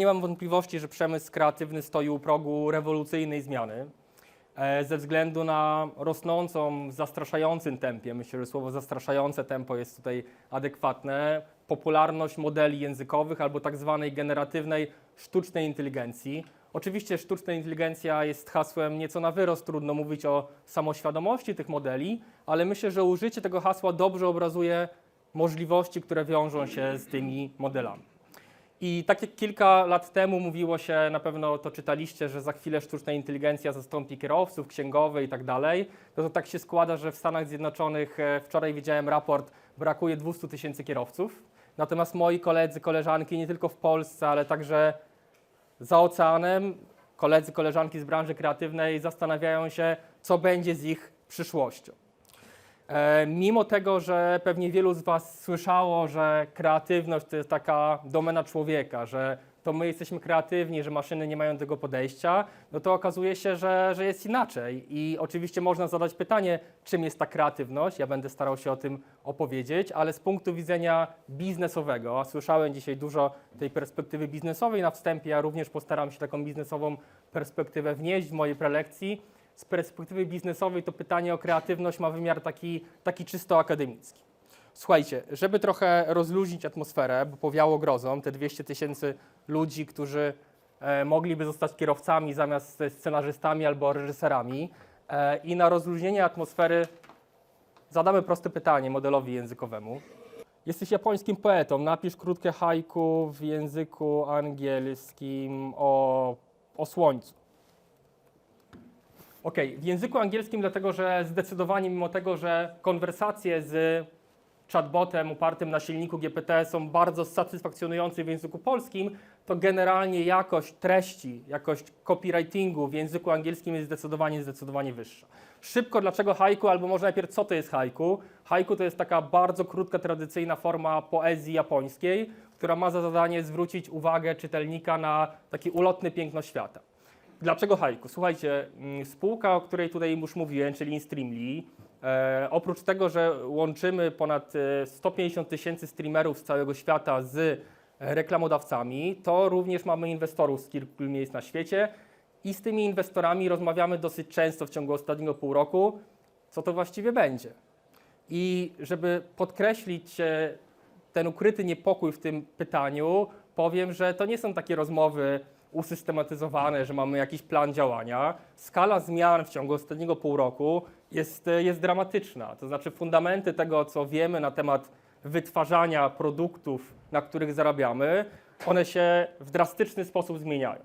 Nie mam wątpliwości, że przemysł kreatywny stoi u progu rewolucyjnej zmiany. E, Ze względu na rosnącą zastraszającym tempie, myślę, że słowo zastraszające tempo jest tutaj adekwatne, popularność modeli językowych albo tak zwanej generatywnej sztucznej inteligencji. Oczywiście sztuczna inteligencja jest hasłem nieco na wyrost, trudno mówić o samoświadomości tych modeli, ale myślę, że użycie tego hasła dobrze obrazuje możliwości, które wiążą się z tymi modelami. I tak jak kilka lat temu mówiło się, na pewno to czytaliście, że za chwilę sztuczna inteligencja zastąpi kierowców, księgowe i tak dalej, no to tak się składa, że w Stanach Zjednoczonych e, wczoraj widziałem raport, brakuje 200 tysięcy kierowców. Natomiast moi koledzy, koleżanki nie tylko w Polsce, ale także za oceanem, koledzy, koleżanki z branży kreatywnej zastanawiają się, co będzie z ich przyszłością. E, Mimo tego, że pewnie wielu z Was słyszało, że kreatywność to jest taka domena człowieka, że to my jesteśmy kreatywni, że maszyny nie mają tego podejścia, no to okazuje się, że, że jest inaczej. I oczywiście można zadać pytanie, czym jest ta kreatywność. Ja będę starał się o tym opowiedzieć, ale z punktu widzenia biznesowego, a słyszałem dzisiaj dużo tej perspektywy biznesowej na wstępie, ja również postaram się taką biznesową perspektywę wnieść w mojej prelekcji z perspektywy biznesowej to pytanie o kreatywność ma wymiar taki, taki czysto akademicki. Słuchajcie, żeby trochę rozluźnić atmosferę, bo powiało grozą, te 200 tysięcy ludzi, którzy e, mogliby zostać kierowcami zamiast scenarzystami albo reżyserami e, i na rozluźnienie atmosfery zadamy proste pytanie modelowi językowemu. Jesteś japońskim poetą, napisz krótkie haiku w języku angielskim o, o słońcu. Okej, w języku angielskim, dlatego że zdecydowanie mimo tego, że konwersacje z chatbotem opartym na silniku GPT są bardzo satysfakcjonujące w języku polskim, to generalnie jakość treści, jakość copywritingu w języku angielskim jest zdecydowanie, zdecydowanie wyższa. Szybko, dlaczego haiku, albo może najpierw co to jest haiku? Haiku to jest taka bardzo krótka, tradycyjna forma poezji japońskiej, która ma za zadanie zwrócić uwagę czytelnika na takie ulotne piękno świata. Dlaczego haiku? Słuchajcie, mm, spółka, o której tutaj już mówiłem, czyli InStreamly, e, oprócz tego, że łączymy ponad e, 150 tysięcy streamerów z całego świata z e, reklamodawcami, to również mamy inwestorów z kilku miejsc na świecie i z tymi inwestorami rozmawiamy dosyć często w ciągu ostatniego pół roku, co to właściwie będzie. I żeby podkreślić e, ten ukryty niepokój w tym pytaniu, powiem, że to nie są takie rozmowy usystematyzowane, że mamy jakiś plan działania. Skala zmian w ciągu ostatniego pół roku jest, e, jest dramatyczna. To znaczy fundamenty tego, co wiemy na temat wytwarzania produktów, na których zarabiamy, one się w drastyczny sposób zmieniają.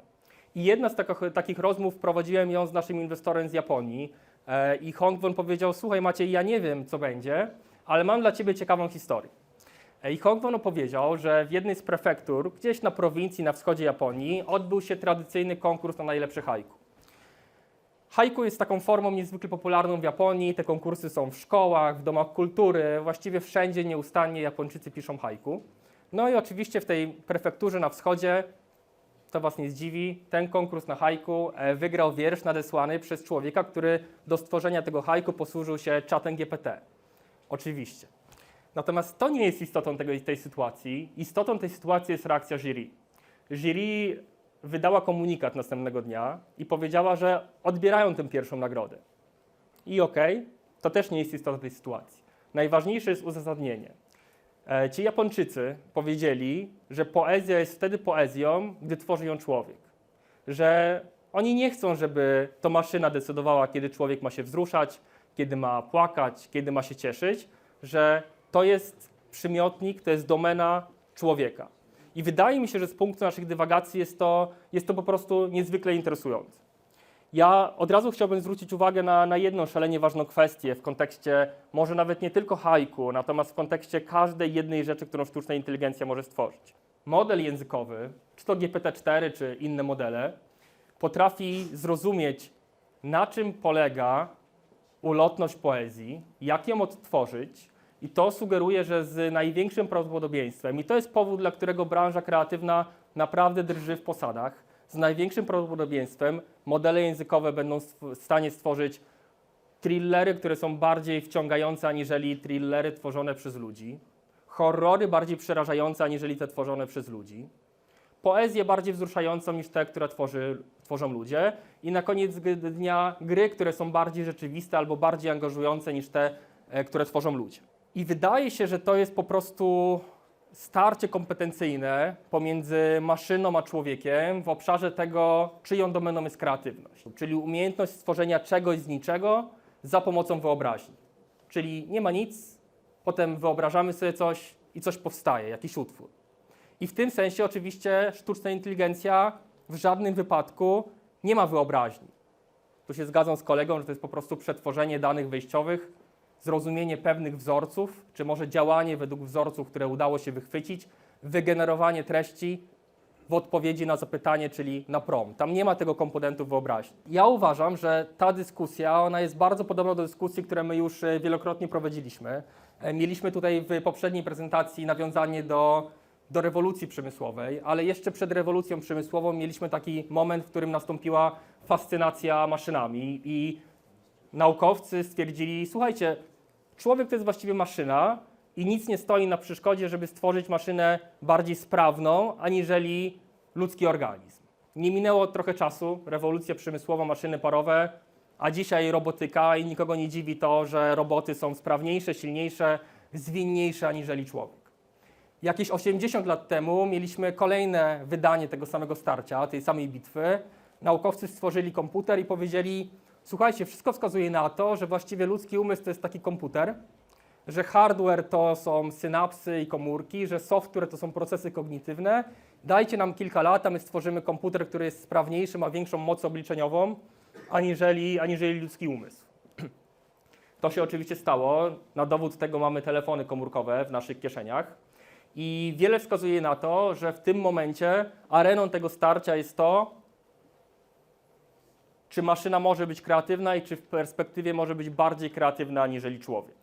I jedna z takich, takich rozmów prowadziłem ją z naszym inwestorem z Japonii e, i Hongwon powiedział, słuchaj Maciej, ja nie wiem co będzie, ale mam dla Ciebie ciekawą historię. E, I Hongwon opowiedział, że w jednej z prefektur, gdzieś na prowincji na wschodzie Japonii, odbył się tradycyjny konkurs na najlepszy haiku. Haiku jest taką formą niezwykle popularną w Japonii. Te konkursy są w szkołach, w domach kultury, właściwie wszędzie nieustannie Japończycy piszą haiku. No i oczywiście w tej prefekturze na wschodzie, to Was nie zdziwi, ten konkurs na haiku e, wygrał wiersz nadesłany przez człowieka, który do stworzenia tego haiku posłużył się czatem GPT. Oczywiście. Natomiast to nie jest istotą tego, tej sytuacji. Istotą tej sytuacji jest reakcja jury. Jury wydała komunikat następnego dnia i powiedziała, że odbierają tę pierwszą nagrodę. I okej, to też nie jest istota tej sytuacji. Najważniejsze jest uzasadnienie. E, Ci Japończycy powiedzieli, że poezja jest wtedy poezją, gdy tworzy ją człowiek. Że oni nie chcą, żeby to maszyna decydowała, kiedy człowiek ma się wzruszać, kiedy ma płakać, kiedy ma się cieszyć, że to jest przymiotnik, to jest domena człowieka. I wydaje mi się, że z punktu naszych dywagacji jest to, jest to po prostu niezwykle interesujące. Ja od razu chciałbym zwrócić uwagę na, na jedną szalenie ważną kwestię w kontekście może nawet nie tylko haiku, natomiast w kontekście każdej jednej rzeczy, którą sztuczna inteligencja może stworzyć. Model językowy, czy to GPT-4, czy inne modele, potrafi zrozumieć, na czym polega ulotność poezji, jak ją odtworzyć, i to sugeruje, że z największym prawdopodobieństwem, i to jest powód, dla którego branża kreatywna naprawdę drży w posadach, z największym prawdopodobieństwem modele językowe będą w stanie stworzyć thrillery, które są bardziej wciągające aniżeli thrillery tworzone przez ludzi, horrory bardziej przerażające aniżeli te tworzone przez ludzi, poezję bardziej wzruszającą niż te, które tworzy, tworzą ludzie. I na koniec dnia gry, które są bardziej rzeczywiste albo bardziej angażujące niż te, e, które tworzą ludzie. I wydaje się, że to jest po prostu starcie kompetencyjne pomiędzy maszyną a człowiekiem w obszarze tego, czyją domeną jest kreatywność, czyli umiejętność stworzenia czegoś z niczego za pomocą wyobraźni. Czyli nie ma nic, potem wyobrażamy sobie coś i coś powstaje, jakiś utwór. I w tym sensie oczywiście sztuczna inteligencja w żadnym wypadku nie ma wyobraźni. Tu się zgadzam z kolegą, że to jest po prostu przetworzenie danych wejściowych, zrozumienie pewnych wzorców, czy może działanie według wzorców, które udało się wychwycić, wygenerowanie treści w odpowiedzi na zapytanie, czyli na prom. Tam nie ma tego komponentu wyobraźni. Ja uważam, że ta dyskusja, ona jest bardzo podobna do dyskusji, które my już e, wielokrotnie prowadziliśmy. E, Mieliśmy tutaj w poprzedniej prezentacji nawiązanie do, do rewolucji przemysłowej, ale jeszcze przed rewolucją przemysłową mieliśmy taki moment, w którym nastąpiła fascynacja maszynami i naukowcy stwierdzili, słuchajcie, człowiek to jest właściwie maszyna i nic nie stoi na przeszkodzie, żeby stworzyć maszynę bardziej sprawną, aniżeli ludzki organizm. Nie minęło trochę czasu, rewolucja przemysłowa, maszyny parowe, a dzisiaj robotyka i nikogo nie dziwi to, że roboty są sprawniejsze, silniejsze, zwinniejsze aniżeli człowiek. Jakieś 80 lat temu mieliśmy kolejne wydanie tego samego starcia, tej samej bitwy. Naukowcy stworzyli komputer i powiedzieli: Słuchajcie, wszystko wskazuje na to, że właściwie ludzki umysł to jest taki komputer, że hardware to są synapsy i komórki, że software to są procesy kognitywne. Dajcie nam kilka lat, a my stworzymy komputer, który jest sprawniejszy, ma większą moc obliczeniową aniżeli, aniżeli ludzki umysł. To się oczywiście stało. Na dowód tego mamy telefony komórkowe w naszych kieszeniach. I wiele wskazuje na to, że w tym momencie areną tego starcia jest to, czy maszyna może być kreatywna i czy w perspektywie może być bardziej kreatywna aniżeli człowiek.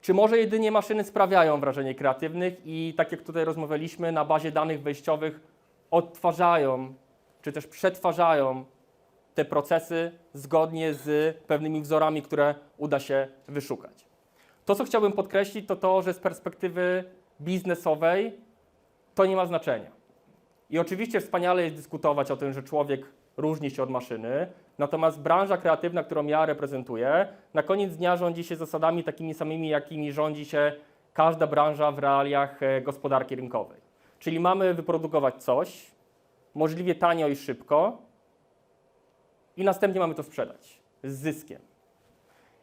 Czy może jedynie maszyny sprawiają wrażenie kreatywnych i tak jak tutaj rozmawialiśmy, na bazie danych wejściowych odtwarzają, czy też przetwarzają te procesy zgodnie z pewnymi wzorami, które uda się wyszukać. To, co chciałbym podkreślić, to to, że z perspektywy biznesowej to nie ma znaczenia. I oczywiście wspaniale jest dyskutować o tym, że człowiek różni się od maszyny, natomiast branża kreatywna, którą ja reprezentuję, na koniec dnia rządzi się zasadami takimi samymi, jakimi rządzi się każda branża w realiach e, gospodarki rynkowej. Czyli mamy wyprodukować coś, możliwie tanio i szybko, i następnie mamy to sprzedać z zyskiem.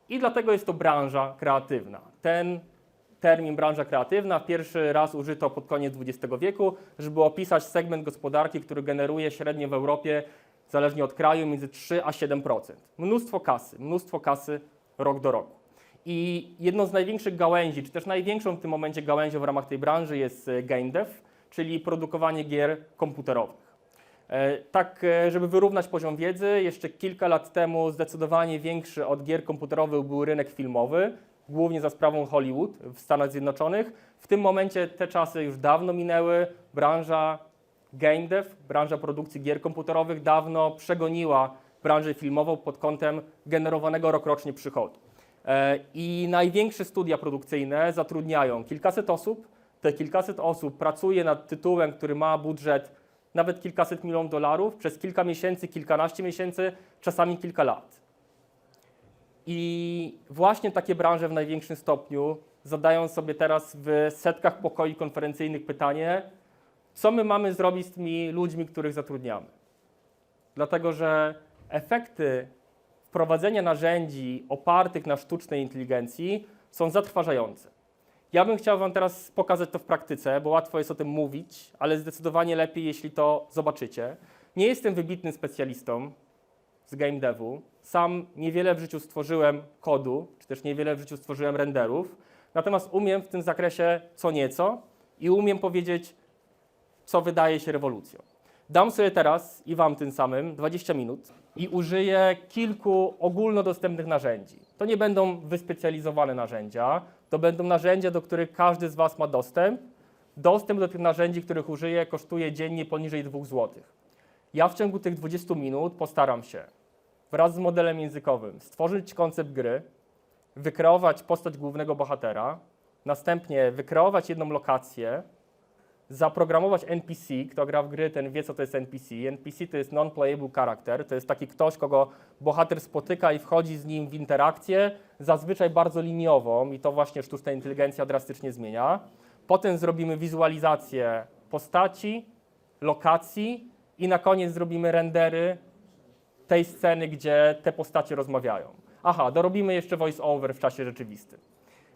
I dlatego jest to branża kreatywna. Ten termin branża kreatywna pierwszy raz użyto pod koniec XX wieku, żeby opisać segment gospodarki, który generuje średnio w Europie, zależnie od kraju, między 3 a 7%. Mnóstwo kasy, mnóstwo kasy rok do roku. I jedną z największych gałęzi, czy też największą w tym momencie gałęzią w ramach tej branży jest e, game dev, czyli produkowanie gier komputerowych. E, Tak, e, żeby wyrównać poziom wiedzy, jeszcze kilka lat temu zdecydowanie większy od gier komputerowych był rynek filmowy, głównie za sprawą Hollywood w Stanach Zjednoczonych. W tym momencie te czasy już dawno minęły. Branża game dev, branża produkcji gier komputerowych dawno przegoniła branżę filmową pod kątem generowanego rokrocznie przychodu. E, I największe studia produkcyjne zatrudniają kilkaset osób. Te kilkaset osób pracuje nad tytułem, który ma budżet nawet kilkaset milionów dolarów przez kilka miesięcy, kilkanaście miesięcy, czasami kilka lat. I właśnie takie branże w największym stopniu zadają sobie teraz w setkach pokoi konferencyjnych pytanie, co my mamy zrobić z tymi ludźmi, których zatrudniamy. Dlatego, że efekty wprowadzenia narzędzi opartych na sztucznej inteligencji są zatrważające. Ja bym chciał Wam teraz pokazać to w praktyce, bo łatwo jest o tym mówić, ale zdecydowanie lepiej, jeśli to zobaczycie. Nie jestem wybitnym specjalistą z game devu. Sam niewiele w życiu stworzyłem kodu, czy też niewiele w życiu stworzyłem renderów, natomiast umiem w tym zakresie co nieco i umiem powiedzieć, co wydaje się rewolucją. Dam sobie teraz i Wam tym samym 20 minut i użyję kilku ogólnodostępnych narzędzi. To nie będą wyspecjalizowane narzędzia, to będą narzędzia, do których każdy z Was ma dostęp. Dostęp do tych narzędzi, których użyję, kosztuje dziennie poniżej 2 zł. Ja w ciągu tych 20 minut postaram się wraz z modelem językowym stworzyć koncept gry, wykreować postać głównego bohatera, następnie wykreować jedną lokację, zaprogramować NPC, kto gra w gry, ten wie, co to jest NPC. NPC to jest non-playable character, to jest taki ktoś, kogo bohater spotyka i wchodzi z nim w interakcję, zazwyczaj bardzo liniową i to właśnie sztuczna inteligencja drastycznie zmienia. Potem zrobimy wizualizację postaci, lokacji i na koniec zrobimy rendery tej sceny, gdzie te postacie rozmawiają. Aha, dorobimy jeszcze voice over w czasie rzeczywistym.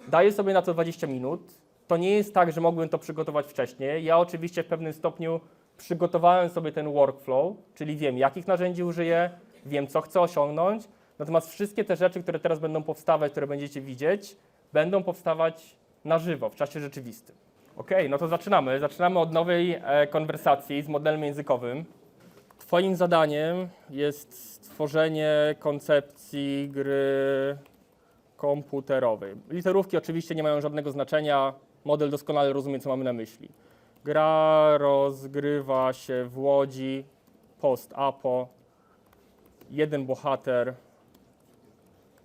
Daję sobie na to 20 minut. To nie jest tak, że mogłem to przygotować wcześniej. Ja oczywiście w pewnym stopniu przygotowałem sobie ten workflow, czyli wiem, jakich narzędzi użyję, wiem, co chcę osiągnąć. Natomiast wszystkie te rzeczy, które teraz będą powstawać, które będziecie widzieć, będą powstawać na żywo, w czasie rzeczywistym. Ok, no to zaczynamy. Zaczynamy od nowej e, konwersacji z modelem językowym. Twoim zadaniem jest stworzenie koncepcji gry komputerowej. Literówki oczywiście nie mają żadnego znaczenia. Model doskonale rozumie, co mamy na myśli. Gra rozgrywa się w Łodzi, post-apo. Jeden bohater.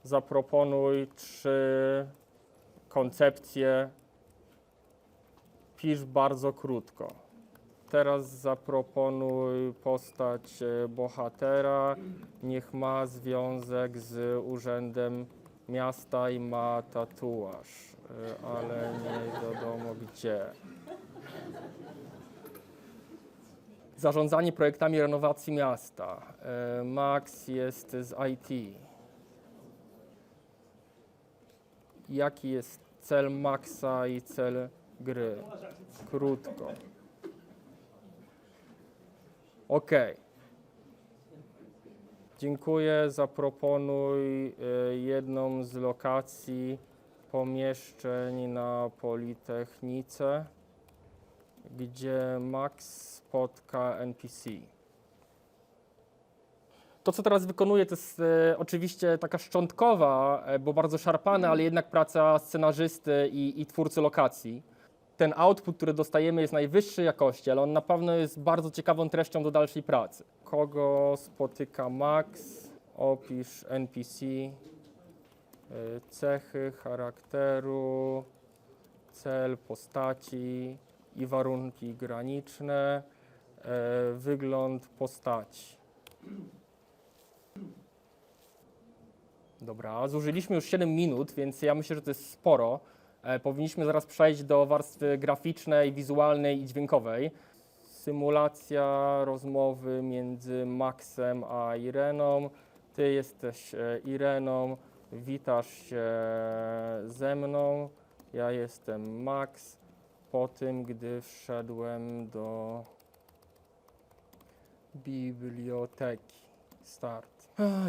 Zaproponuj trzy koncepcje. Pisz bardzo krótko. Teraz zaproponuj postać e, bohatera. Niech ma związek z urzędem miasta i ma tatuaż, e, ale nie wiadomo gdzie. Zarządzanie projektami renowacji miasta. E, Max jest z IT. Jaki jest cel Maxa i cel gry? Krótko. OK. Dziękuję. Zaproponuj y, jedną z lokacji pomieszczeń na Politechnice, gdzie Max spotka NPC. To, co teraz wykonuję, to jest e, oczywiście taka szczątkowa, e, bo bardzo szarpana, ale jednak praca scenarzysty i, i twórcy lokacji ten output, który dostajemy, jest najwyższej jakości, ale on na pewno jest bardzo ciekawą treścią do dalszej pracy. Kogo spotyka Max? Opisz NPC, y, cechy charakteru, cel postaci i warunki graniczne, y, wygląd postaci. Dobra, zużyliśmy już 7 minut, więc ja myślę, że to jest sporo. E, Powinniśmy zaraz przejść do warstwy graficznej, wizualnej i dźwiękowej. Symulacja rozmowy między Maxem a Ireną. Ty jesteś e, Ireną, witasz się ze mną. Ja jestem Max. Po tym, gdy wszedłem do biblioteki. Start.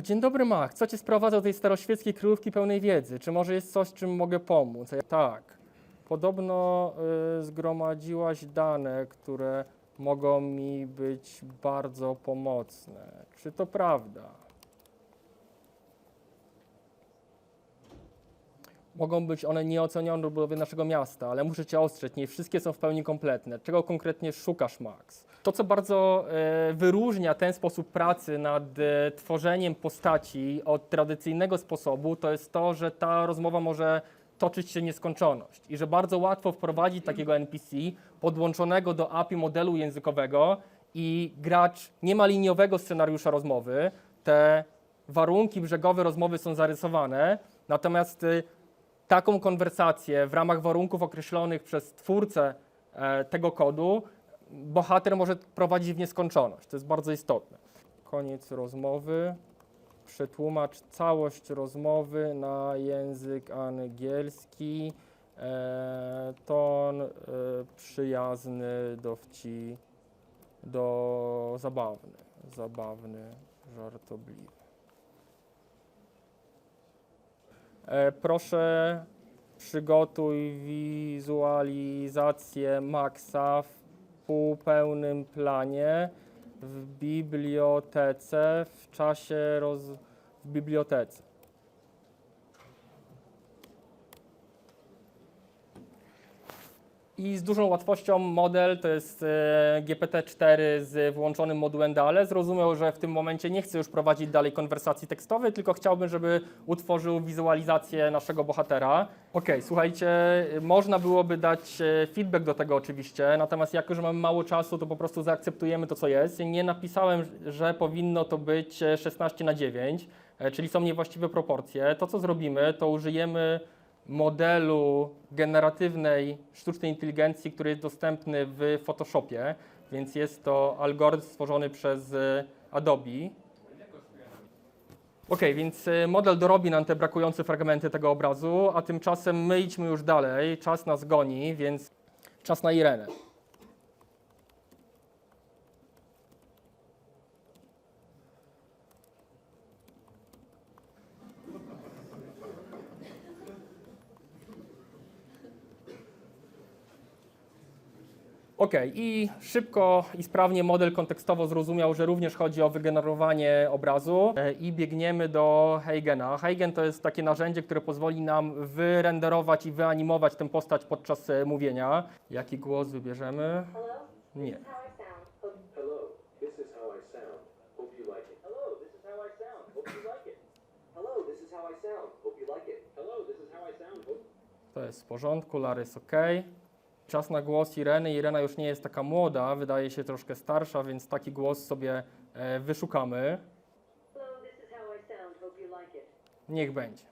Dzień dobry, Mach. Co cię sprowadza do tej staroświeckiej kryjówki pełnej wiedzy? Czy może jest coś, czym mogę pomóc? Ja- Tak. Podobno y, zgromadziłaś dane, które mogą mi być bardzo pomocne. Czy to prawda? Mogą być one nieocenione do budowy naszego miasta, ale muszę Cię ostrzec, nie wszystkie są w pełni kompletne. Czego konkretnie szukasz, Max? To, co bardzo e, wyróżnia ten sposób pracy nad e, tworzeniem postaci od tradycyjnego sposobu, to jest to, że ta rozmowa może toczyć się nieskończoność i że bardzo łatwo wprowadzić takiego NPC podłączonego do API modelu językowego i gracz nie ma liniowego scenariusza rozmowy. Te warunki brzegowe rozmowy są zarysowane, natomiast y, taką konwersację w ramach warunków określonych przez twórcę e, tego kodu bohater może prowadzić w nieskończoność. To jest bardzo istotne. Koniec rozmowy. Przetłumacz całość rozmowy na język angielski. E, ton e, przyjazny, dowci, do zabawny, zabawny, żartobliwy. E, proszę przygotuj wizualizację Maxa w półpełnym planie w bibliotece w czasie roz... w bibliotece. I z dużą łatwością model, to jest e, GPT-4 z włączonym modułem DALE, zrozumiał, że w tym momencie nie chce już prowadzić dalej konwersacji tekstowej, tylko chciałbym, żeby utworzył wizualizację naszego bohatera. Ok, słuchajcie, można byłoby dać e, feedback do tego oczywiście, natomiast jak już mamy mało czasu, to po prostu zaakceptujemy to, co jest. Nie napisałem, że powinno to być e, 16 na 9, e, czyli są niewłaściwe proporcje. To, co zrobimy, to użyjemy modelu generatywnej sztucznej inteligencji, który jest dostępny w Photoshopie, więc jest to algorytm stworzony przez e, Adobe. Ok, więc e, model dorobi nam te brakujące fragmenty tego obrazu, a tymczasem my idźmy już dalej, czas nas goni, więc czas na Irenę. Ok, i szybko i sprawnie model kontekstowo zrozumiał, że również chodzi o wygenerowanie obrazu e, i biegniemy do Heigena. Heigen to jest takie narzędzie, które pozwoli nam wyrenderować i wyanimować tę postać podczas e, mówienia. Jaki głos wybierzemy? Hello? Nie. This is how I sound. Hope- Hello, this is how I sound. Hope you like it. Hello, this is how I sound. Hope you like it. Hello, this is how I sound. Hope you like it. Hello, this is how I sound. Hope To jest w porządku, Lary jest ok. Czas na głos Ireny. Irena już nie jest taka młoda, wydaje się troszkę starsza, więc taki głos sobie e, wyszukamy. Niech będzie.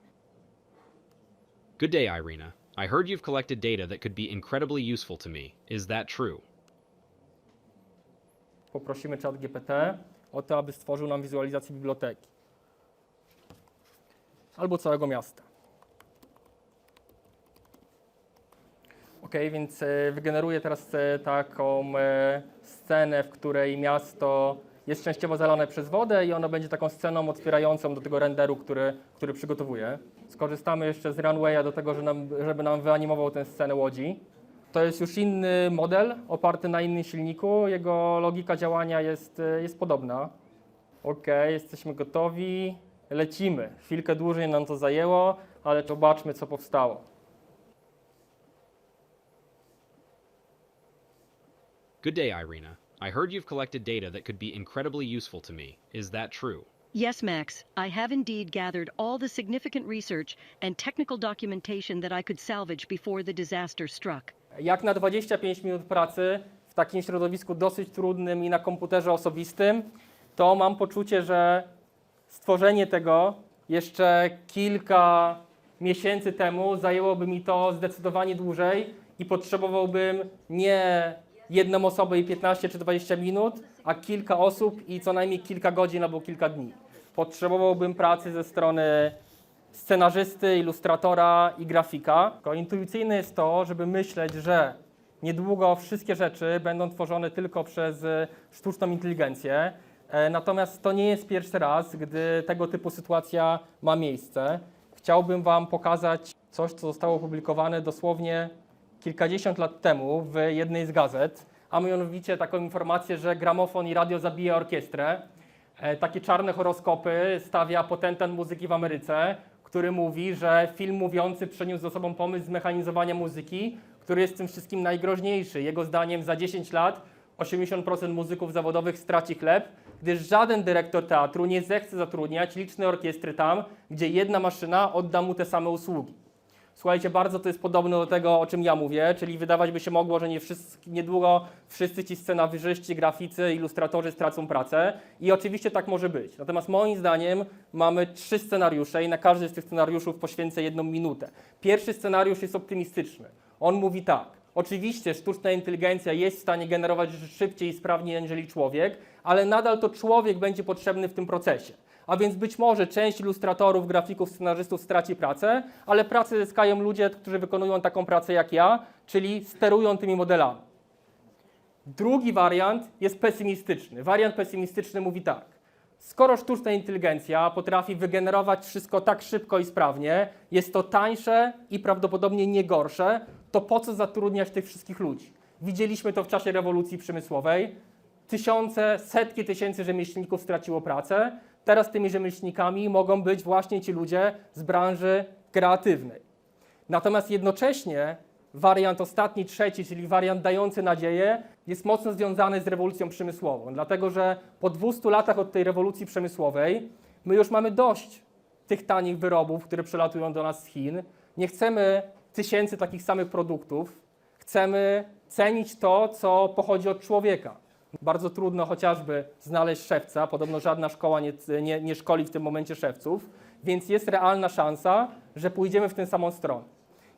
Good day, Irina. I heard you've collected data that could be incredibly useful to me. Is that true? Poprosimy czat GPT o to, aby stworzył nam wizualizację biblioteki. Albo całego miasta. Ok, więc e, wygeneruję teraz e, taką e, scenę, w której miasto jest częściowo zalane przez wodę i ono będzie taką sceną otwierającą do tego renderu, który, który przygotowuję. Skorzystamy jeszcze z Runwaya do tego, że nam, żeby nam wyanimował tę scenę łodzi. To jest już inny model, oparty na innym silniku. Jego logika działania jest, jest podobna. Ok, jesteśmy gotowi. Lecimy. Chwilkę dłużej nam to zajęło, ale zobaczmy, co powstało. Good day, Irina. I heard you've collected data that could be incredibly useful to me. Is that true? Yes, Max, I have indeed gathered all the significant research and technical documentation that I could salvage before the disaster struck. Jak na 25 minut pracy w takim środowisku dosyć trudnym i na komputerze osobistym, to mam poczucie, że stworzenie tego jeszcze kilka miesięcy temu zajęłoby mi to zdecydowanie dłużej i potrzebowałbym nie jedną osobę i 15 czy 20 minut, a kilka osób i co najmniej kilka godzin albo kilka dni. Potrzebowałbym pracy ze strony scenarzysty, ilustratora i grafika. Intuicyjne jest to, żeby myśleć, że niedługo wszystkie rzeczy będą tworzone tylko przez e, sztuczną inteligencję. E, Natomiast to nie jest pierwszy raz, gdy tego typu sytuacja ma miejsce. Chciałbym Wam pokazać coś, co zostało opublikowane dosłownie kilkadziesiąt lat temu w jednej z gazet, a mianowicie taką informację, że gramofon i radio zabija orkiestrę. E, Takie czarne horoskopy stawia potentat muzyki w Ameryce, który mówi, że film mówiący przeniósł ze sobą pomysł zmechanizowania muzyki, który jest tym wszystkim najgroźniejszy. Jego zdaniem za 10 lat 80% muzyków zawodowych straci chleb, gdyż żaden dyrektor teatru nie zechce zatrudniać licznej orkiestry tam, gdzie jedna maszyna odda mu te same usługi. Słuchajcie, bardzo to jest podobne do tego, o czym ja mówię, czyli wydawać by się mogło, że nie wszyscy, niedługo wszyscy ci scenarzyści, graficy, ilustratorzy stracą pracę i oczywiście tak może być. Natomiast moim zdaniem mamy trzy scenariusze i na każdy z tych scenariuszów poświęcę jedną minutę. Pierwszy scenariusz jest optymistyczny. On mówi tak. Oczywiście sztuczna inteligencja jest w stanie generować rzeczy szybciej i sprawniej aniżeli człowiek, ale nadal to człowiek będzie potrzebny w tym procesie. A więc być może część ilustratorów, grafików, scenarzystów straci pracę, ale pracę zyskają ludzie, którzy wykonują taką pracę jak ja, czyli sterują tymi modelami. Drugi wariant jest pesymistyczny. Wariant pesymistyczny mówi tak. Skoro sztuczna inteligencja potrafi wygenerować wszystko tak szybko i sprawnie, jest to tańsze i prawdopodobnie nie gorsze, to po co zatrudniać tych wszystkich ludzi? Widzieliśmy to w czasie rewolucji przemysłowej. Tysiące, setki tysięcy rzemieślników straciło pracę. Teraz tymi rzemieślnikami mogą być właśnie ci ludzie z branży kreatywnej. Natomiast jednocześnie wariant ostatni, trzeci, czyli wariant dający nadzieję, jest mocno związany z rewolucją przemysłową, dlatego że po 200 latach od tej rewolucji przemysłowej my już mamy dość tych tanich wyrobów, które przelatują do nas z Chin. Nie chcemy tysięcy takich samych produktów. Chcemy cenić to, co pochodzi od człowieka. Bardzo trudno chociażby znaleźć szewca, podobno żadna szkoła nie, nie, nie szkoli w tym momencie szewców, więc jest realna szansa, że pójdziemy w tę samą stronę.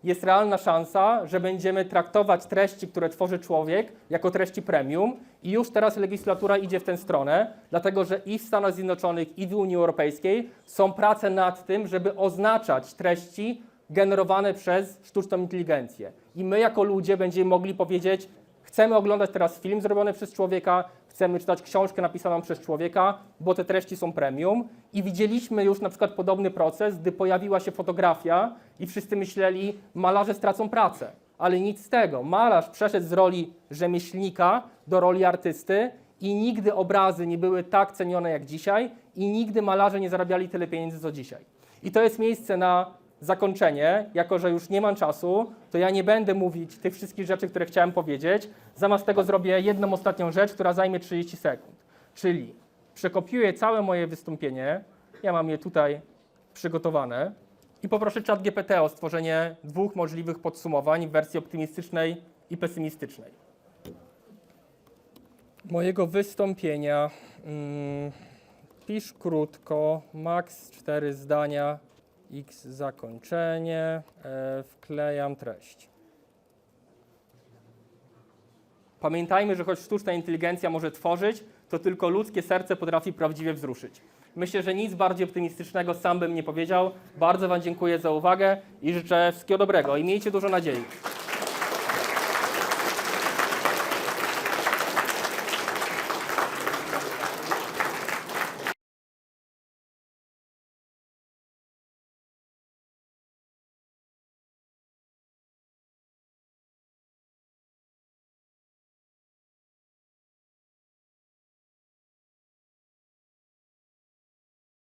Jest realna szansa, że będziemy traktować treści, które tworzy człowiek, jako treści premium i już teraz legislatura idzie w tę stronę, dlatego że i w Stanach Zjednoczonych, i w Unii Europejskiej są prace nad tym, żeby oznaczać treści generowane przez sztuczną inteligencję. I my jako ludzie będziemy mogli powiedzieć, chcemy oglądać teraz film zrobiony przez człowieka, chcemy czytać książkę napisaną przez człowieka, bo te treści są premium. I widzieliśmy już na przykład podobny proces, gdy pojawiła się fotografia i wszyscy myśleli, malarze stracą pracę. Ale nic z tego. Malarz przeszedł z roli rzemieślnika do roli artysty i nigdy obrazy nie były tak cenione jak dzisiaj i nigdy malarze nie zarabiali tyle pieniędzy co dzisiaj. I to jest miejsce na zakończenie, jako że już nie mam czasu, to ja nie będę mówić tych wszystkich rzeczy, które chciałem powiedzieć. Zamiast tego zrobię jedną ostatnią rzecz, która zajmie 30 sekund. Czyli przekopiuję całe moje wystąpienie, ja mam je tutaj przygotowane i poproszę czat GPT o stworzenie dwóch możliwych podsumowań w wersji optymistycznej i pesymistycznej. Mojego wystąpienia mm, pisz krótko, maks 4 zdania, x zakończenie, e, wklejam treść. Pamiętajmy, że choć sztuczna inteligencja może tworzyć, to tylko ludzkie serce potrafi prawdziwie wzruszyć. Myślę, że nic bardziej optymistycznego sam bym nie powiedział. Bardzo Wam dziękuję za uwagę i życzę wszystkiego dobrego i miejcie dużo nadziei.